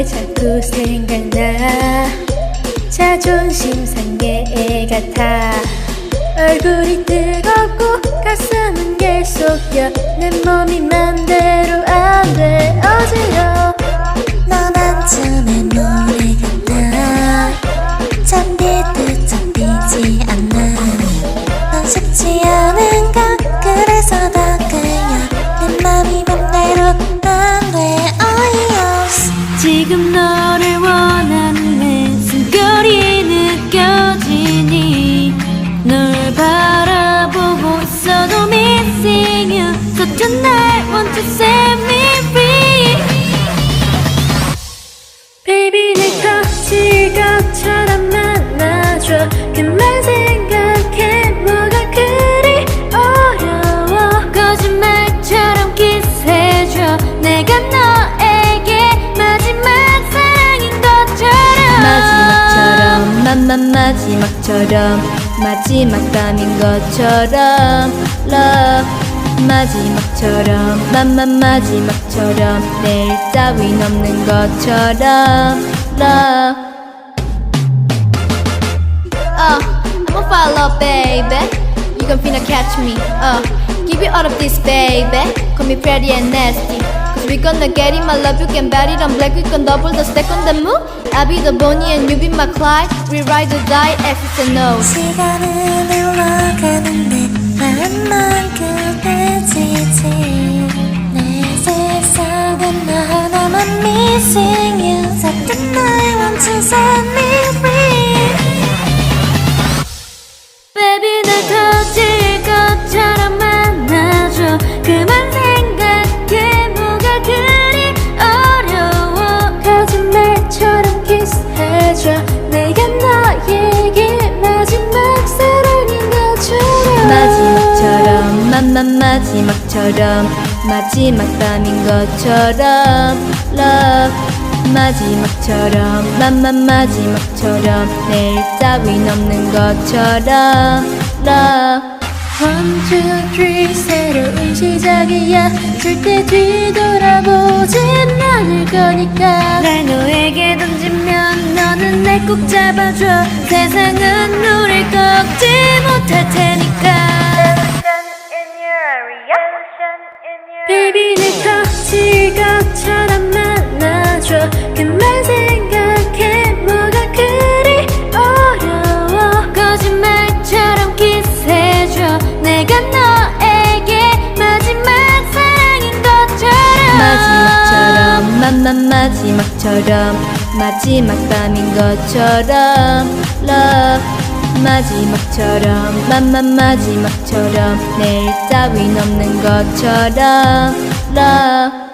왜 자꾸 생각나? 자존심 상해 애 같아. 얼굴이 뜨겁고 가슴은 계속 뛰내 몸이 맘대로 안 돼. 어지러워 지금 너를 원하는 내 숨결이 느껴지니 널 바라보고 있어도 missing you So tonight want to set me free Baby 내 거칠 것처럼 만나줘 그만 맘만 마지막처럼 마지막 밤인 것처럼 Love 마지막처럼 맘만 마지막처럼 내일 따윈 없는 것처럼 Love Uh, I'ma follow, baby. You gon' finna catch me. Uh, give you all of this, baby. Call me pretty and nasty. Cause we gonna get it, my love, you can bet it on black. We can double the stack on the move. I'll be the Bonnie and you be my Clyde. We ride or die, X's and O's. 시간은 흘러가는데 마음만 급해지지 내 세상은 너 하나만 missing you So tonight want to set me free 맘만 마지막처럼 마지막 밤인 것처럼 Love 마지막처럼 맘만 마지막처럼 내일 따윈 없는 것처럼 Love. One, two, three 새로운 시작이야. 절대 뒤돌아보진 않을 거니까. 날 너에게 던지면 너는 날 꼭 잡아줘. 세상은 우릴 꺾지 못할 테니까 Baby 내 것처럼 만나줘 그만 생각해 뭐가 그리 어려워. 거짓말처럼 키스해줘. 내가 너에게 마지막 사랑인 것처럼. 마지막처럼 맘만 마지막처럼 마지막 밤인 것처럼. Love 마지막처럼 맘만 마지막처럼 내일 따윈 없는 것처럼 Love